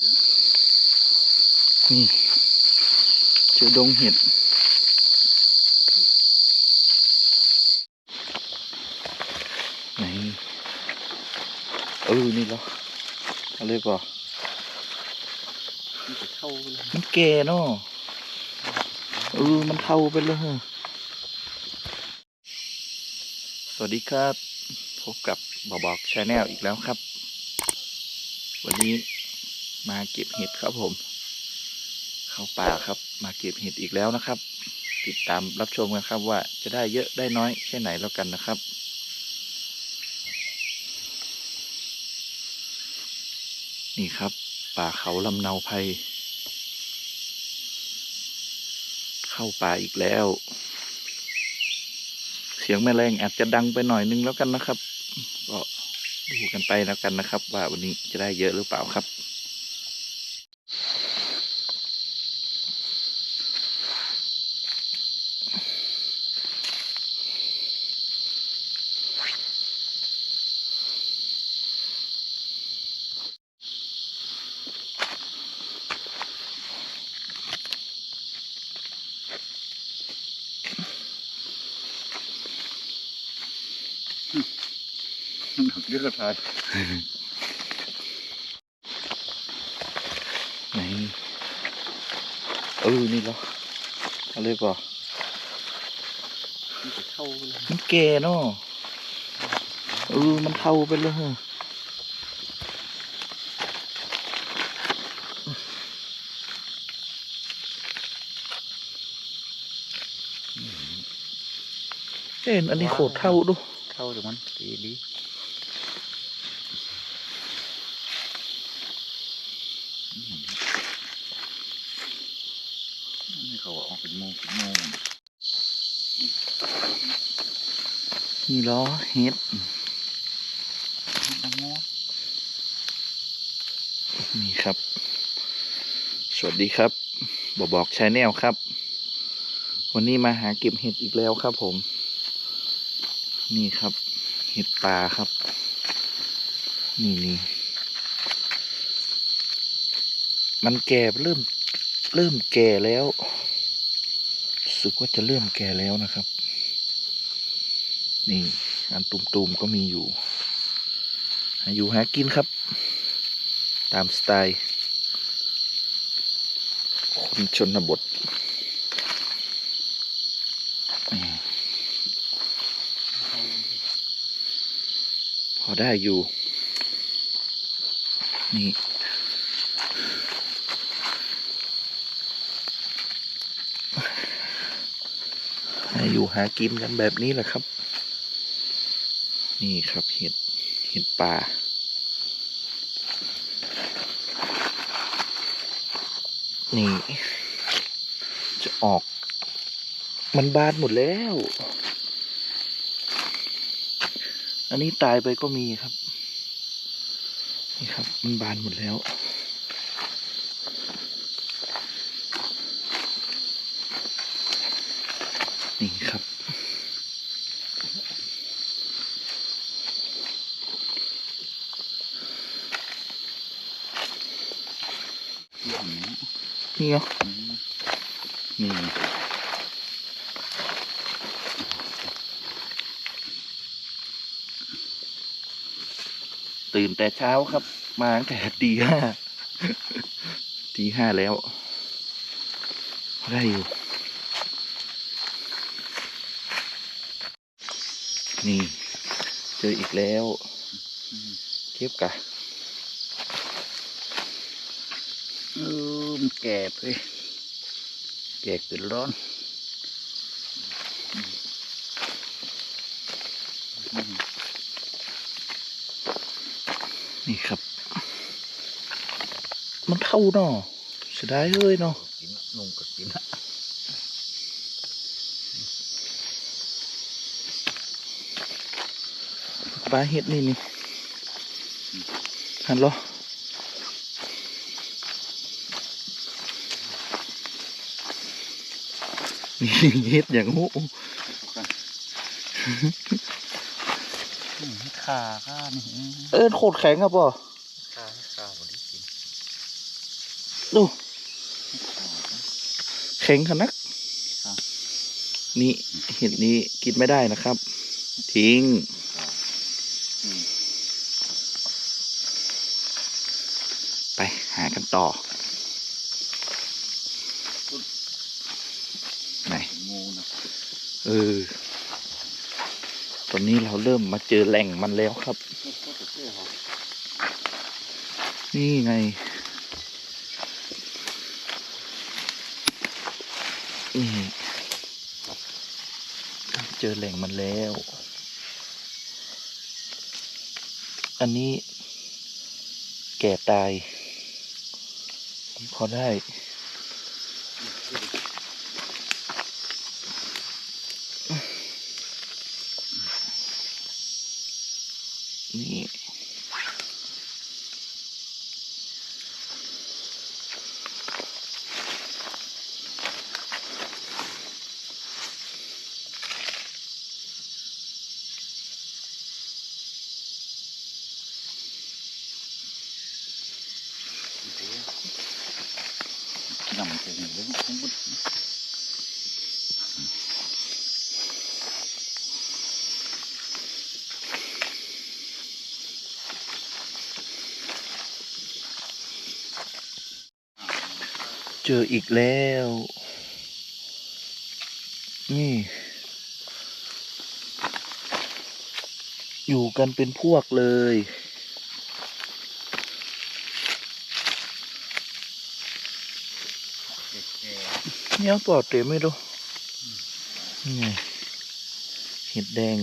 นี่ เจอดงเห็ด ไหน เออ นี่เหรอเอาเลยป่ะมันจะเข้าไปเลยมันแก่เนาะเออ มันเท่าไปเลยสวัสดีครับ พบกับบอบอกชาแนลอีกแล้วครับ วันนี้ มาเก็บเห็ดครับผม เข้าป่าครับ มาเก็บเห็ดอีกแล้วนะครับ ติดตามรับชมกันครับว่าจะได้เยอะได้น้อยแค่ไหนแล้วกันนะครับนี่ครับ ป่าเขาลำเนาภัยเข้าป่าอีกแล้ว เสียงแมลงอาจจะดังไปหน่อยนึงแล้วกันนะครับ ก็ดูกันไปแล้วกันนะครับ ว่าวันนี้จะได้เยอะหรือเปล่าครับ หนักเยอะทายไหนเออนี่เหรออาเลยป่ะมันจะเข้าไปเลยมันแก่เนาะเออมันเท่าไปเลยเอ็นอันนี้โคตรเท่าดูเข้าเดี๋ยวมันดีดีอืมอันนี่ เป็นโมงเป็นโมงนี่เหรอเฮ็ดนี่ครับ สวัสดีครับบอบอกชาแนลครับ วันนี้มาหาเก็บเห็ดอีกแล้วครับผม นี่ครับ เห็ดป่าครับ นี่นี่มันแก่เริ่มเริ่มแก่แล้ว สึกว่าจะเริ่มแก่แล้วนะครับ นี่ อันตุ่มๆก็มีอยู่ อยู่หากินครับ ตามสไตล์ คนชนบทพอได้อยู่ นี่าอยู่หากินกันแบบนี้แหละครับ นี่ครับเห็ดเห็ดป่านี่จะออกมันบานหมดแล้ว อันนี้ตายไปก็มีครับ นี่ครับ มันบานหมดแล้ว นี่ครับอืมนี่เหรออืมนี่ตื่นแต่เช้าครับ มาตั้งแต่ตีห้าตีห้าแล้ว ได้อยู่ นี่ เจออีกแล้วอืมเก็บกะเออมันแก่ไปแก่เกินร้อนอืมอืมนี่ครับ มันเท่าเนาะเสียดายเลยเนาะกินนุ่งก็กินละ ปลาเห็ดนี่นี่หันเหรอนี่เห็ดอย่างหูอืมขาข้านี่เออโคตรแข็งครับป่ะขาขาวันนี้กินดูแข็งขนักครับนี่เห็ดนี้กินไม่ได้นะครับ ทิ้งอืม ไปหากันต่อไหนงูนะเออ ตอนนี้เราเริ่มมาเจอแหล่งมันแล้วครับ นี่ไง นี่ เจอแหล่งมันแล้ว อันนี้แก่ตาย พอได้ นี่ นำไปหนึ่งเรื่องของบุตร เจออีกแล้ว นี่ อยู่กันเป็นพวกเลยแก่เนี่ยปอดเต็มไม่รู้นี่เห็ดแดง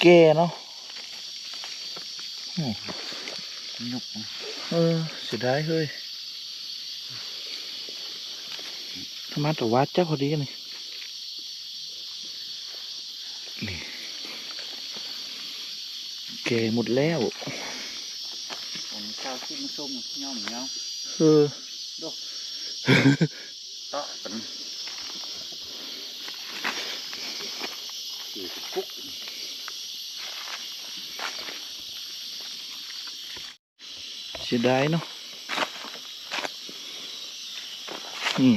แก่เนาะอืมๆยุบนะ เออเสียดายเฮ้ยธรรมะแต่วัดเจ้าพอดีนี่นี่แก่หมดแล้วผมเช้าที่มันส้มย่อมเงาเออเตาะเป็นอยู่ที่คุก เสียดายเนาะนี่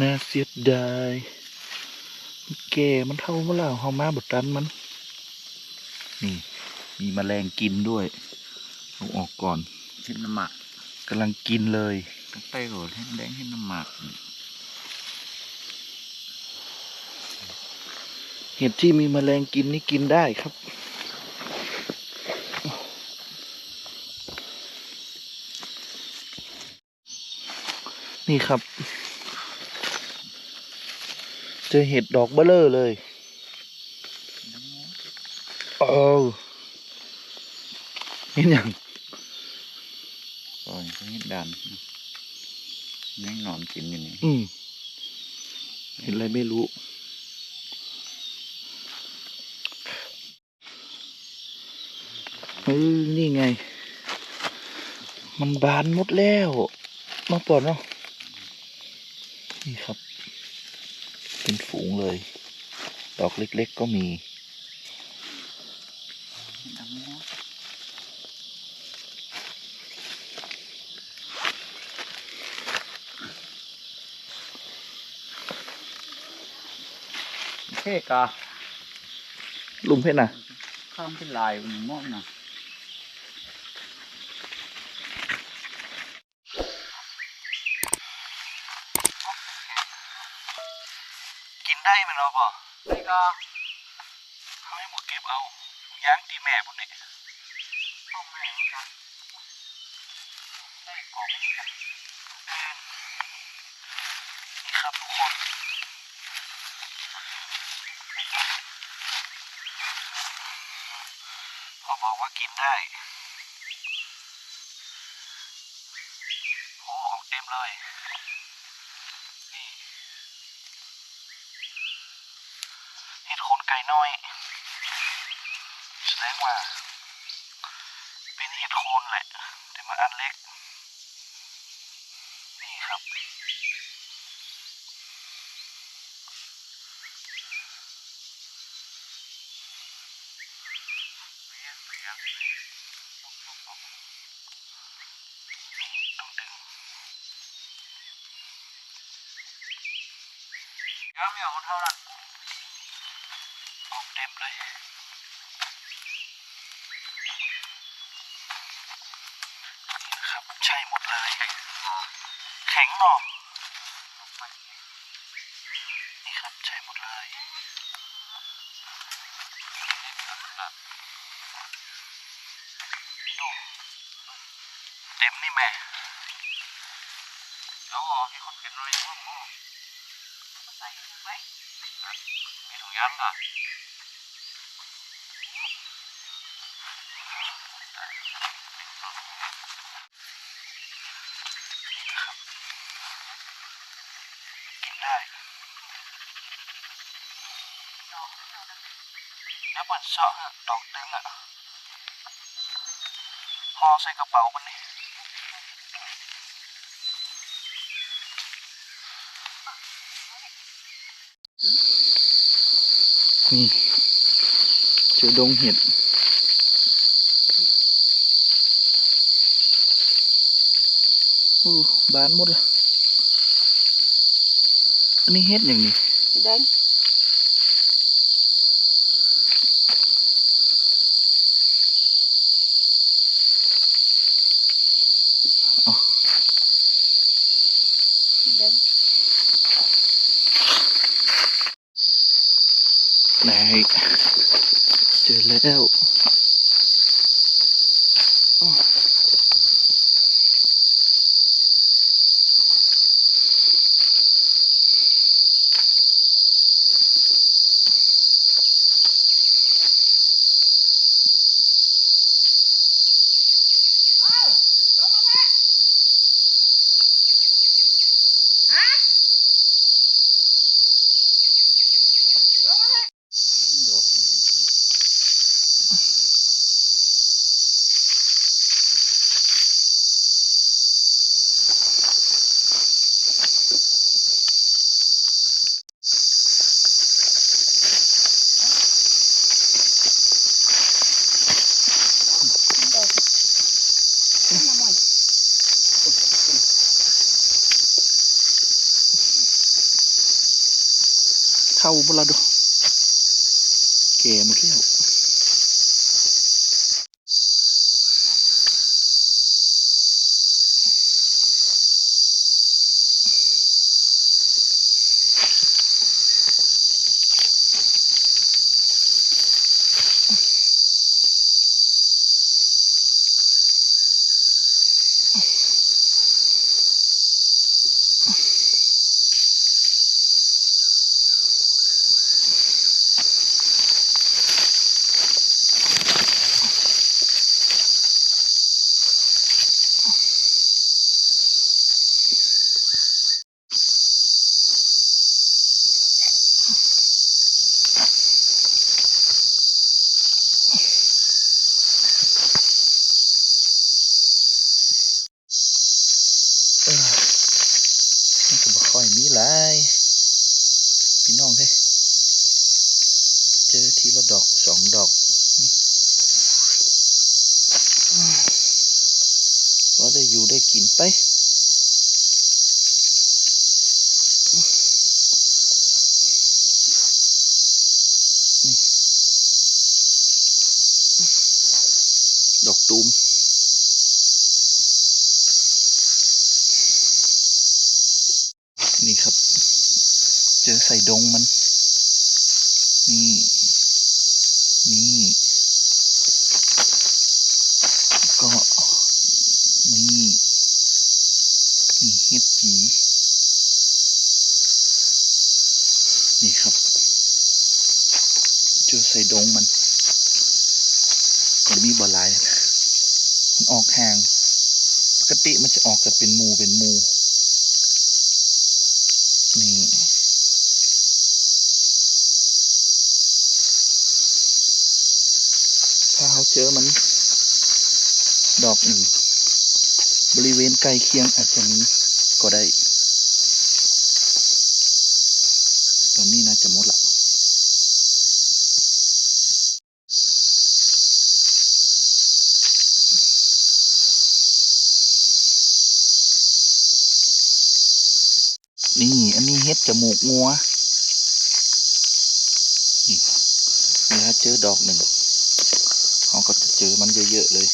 น่าเสียดายมันแก่มันเท่าเมื่อไหร่เฮามาบดตันมัน นี่มีแมลงกินด้วยเอาออกก่อนเห็นน้ำหมักกำลังกินเลยตั้งแต่โหดเห็นแดงเห็นน้ำหมักเห็ดที่มีแมลงกินนี่กินได้ครับ นี่ครับ เจอเห็ดดอกเบลเลอร์เลยโอ้เห็นยังก่อนเขาเห็นดันแม่งนอนกินอยู่นี่อืมเห็นอะไรไม่รู้ เออ นี่ไง มันบานหมดแล้ว มาปอดเนาะ นี่ครับ เป็นฝูงเลย ดอกเล็กๆก็มีดังเนาะเท่กาลุมเพชรนะข้ามเป็นลายมันม่วงนะ กินได้มัน เอาป่ะเท่กาเขาให้หมดเก็บเอาย่างตีแม่พวกนี้ข้าวแม่กันได้กอบนี่ครับทุกคนเขาบอกว่ากินได้โอ้ของเต็มเลย น้อยแสดงว่า เป็นเห็ดโคนแหละ แต่มันอันเล็ก นี่ครับ Cám nhau một thao đạn แข็งหนอนี่ครับใช่หมดเลยดูเต็มนี่แม่เอาออที่คนเป็นอะไรพวกโม่ใส่ไว้มีถุงยางอะ ได้แล้วมันเสาะอะดอกเต็มอะห่อใส่กระเป๋ามันนี่นี่เจอดงเห็ด โอ้บานหมดละอันนี้เห็ดอย่างนี้ แดง อ๋อ แดง ไหนเจอแล้วอ้อ เข้าบลาดูเกหมดแล้วเออมันก็บ่ค่อยมีหลายพี่น้องเฮ้ยเจอ ทีละดอกสองดอกนี่พอได้อยู่ได้กินไปนี่ดอกตูมนี่ครับ เจอใส่ดงมัน นี่ ก็ นี่ นี่เฮ็ดจี นี่ครับ เจอใส่ดงมัน ก็มีบ่หลาย มันออกห่าง ป กติมันจะออกกันเป็นมูเป็นมู นี่ถ้าเขาเจอมัน ดอกหนึ่ง บริเวณใกล้เคียงอาจจะมีก็ได้ นี่ อันนี้เฮ็ดจมูกงัวนี่นะเจอดอกหนึ่งเขาก็จะเจอมันเยอะๆเลย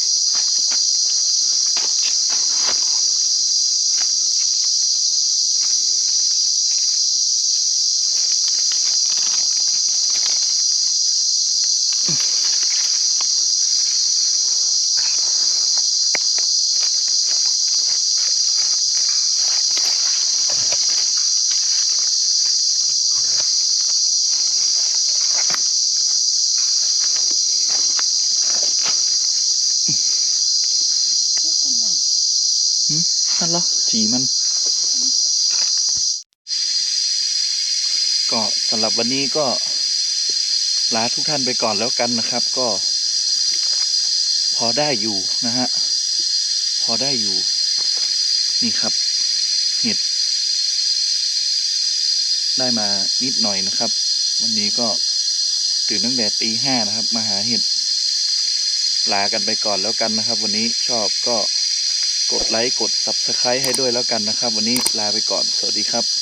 วันนี้ก็ลาทุกท่านไปก่อนแล้วกันนะครับ ก็ พอได้อยู่นะฮะ พอได้อยู่ นี่ครับ เห็ด ได้มานิดหน่อยนะครับ วันนี้ก็ตื่นตั้งแต่ตีห้านะครับ มาหาเห็ดลากันไปก่อนแล้วกันนะครับ วันนี้ชอบก็กดไลค์กด subscribe ให้ด้วยแล้วกันนะครับ วันนี้ลาไปก่อนสวัสดีครับ